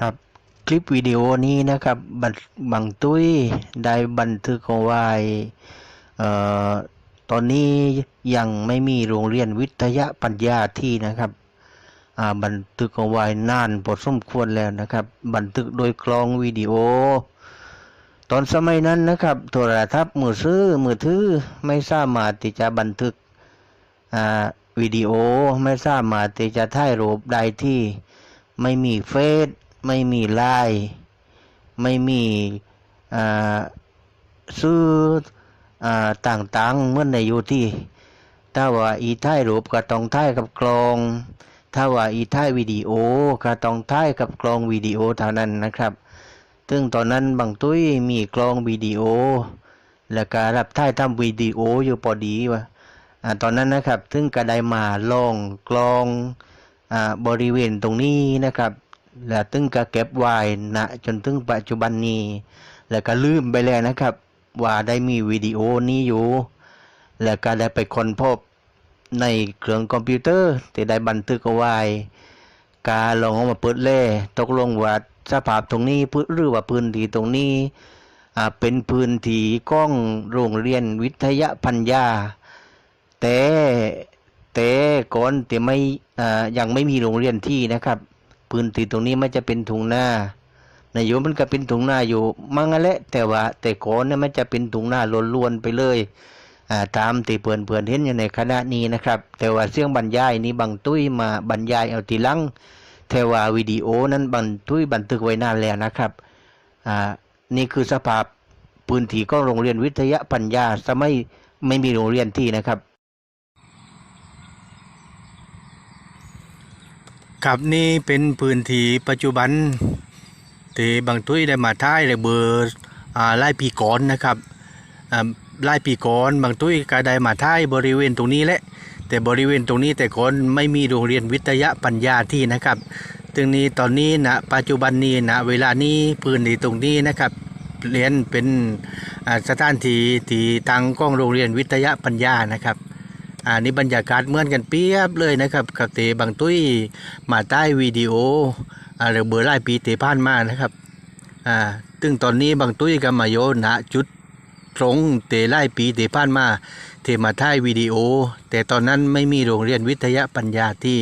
ครับคลิปวิดีโอนี้นะครับบันบังตุ้ยได้บันทึกเอาไว้ตอนนี้ยังไม่มีโรงเรียนวิทยาปัญญาที่นะครับบันทึกเอาไว้นานพอสมควรแล้วนะครับ บันทึกโดยกลองวิดีโอ ตอนสมัยนั้นนะครับ โทรทัศน์มือซื้อมือถือไม่สามารถที่จะบันทึกวิดีโอไม่สามารถที่จะถ่ายรูปได้ที่ไม่มีเฟซ ไม่มีไลน์ไม่มีซื้ออต่างๆเมื่อในอยู่ที่ ถ้าว่าอีถ่ายรูปก็ต้องถ่ายกับกลอง ถ้าว่าอีถ่ายวิดีโอก็ต้องถ่ายกับกลองวิดีโอเท่านั้นนะครับ ซึ่งตอนนั้นบางตุ้ยมีกลองวิดีโอ แล้วก็รับถ่ายทำวิดีโออยู่พอดีว่าอ่าตอนนั้นนะครับ ซึ่งก็ได้มาลองกลองอบริเวณตรงนี้นะครับ แล้วตึงก็เก็บไว้นะจนถึงปัจจุบันนี้ แล้วก็ลืมไปแล้วนะครับ ว่าได้มีวิดีโอนี้อยู่ แล้วก็ได้ไปค้นพบในเครื่องคอมพิวเตอร์ที่ได้บันทึกเอาไว้การลองเอามาเปิดเล่ตกลงว่าสภาพตรงนี้พื้นหรือว่าพื้นที่ตรงนี้เป็นพื้นที่ก้องโรงเรียนวิทยาพัญญา แต่แต่ก่อนแต่ไม่ยังไม่มีโรงเรียนที่นะครับ พื้นที่ตรงนี้มันจะเป็นทุ่งนานายโยมมันก็เป็นถุงหน้าอยู่มั่งแหละแต่ว่า แต่ก่อนเนี่ยมันจะเป็นถุงหน้าล้วนๆไปเลยอ่าตามที่เพื่อนเพื่อนเห็นอยู่ในคณะนี้นะครับ แต่ว่าเสียงบรรยายนี้บางตุ้ยมาบรรยายเอาทีลังแต่ว่าวิดีโอนั้นบางตุ้ยบันทึกไว้นานแล้วนะครับอ่านี่คือสภาพพื้นที่ของโรงเรียนวิทยาปัญญาสมัยไม่มีโรงเรียนที่นะครับ ครับนี่เป็นพื้นที่ปัจจุบันที่บางตุ้ยได้มาท้ายเลยเบอร์อ่าไล่ปีก่อนนะครับอ่าไล่ปีก่อนบางตุ้ยก็ได้มาท้ายบริเวณตรงนี้แหละแต่บริเวณตรงนี้แต่ก่อนไม่มีโรงเรียนวิทยาปัญญาที่นะครับตึงนี้ตอนนี้นะปัจจุบันนี้นะเวลานี้พื้นที่ตรงนี้นะครับเรียนเป็นอ่าสถานที่ที่ทางกล้องโรงเรียนวิทยาปัญญานะครับ อ่านี่บรรยากาศเหมือนกันเปียบเลยนะครับกับเตบางตุ้ยมาใต้วิดีโออ่าหรือเบอร์ไล่ปีเตผ่านมานะครับอ่าซึ่งตอนนี้บางตุ้ยก็มาโยณจุดตรงเตไล่ปีเตผ่านมาเทมาถ่ายวิดีโอ แต่ตอนนั้นไม่มีโรงเรียนวิทยาปัญญาที่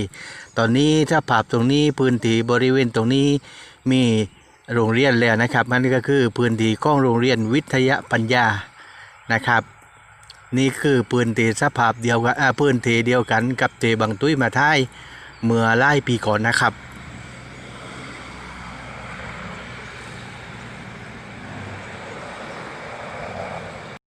ตอนนี้ถ้าภาพตรงนี้พื้นที่บริเวณตรงนี้มีโรงเรียนแล้วนะครับนั่นก็คือพื้นที่ของโรงเรียนวิทยาปัญญานะครับ นี่คือปืนเตสภาพเดียวกันปืนเทเดียวกันกับเตบังตุ้ยมาท้ายเมื่อไล่ปีก่อนนะครับ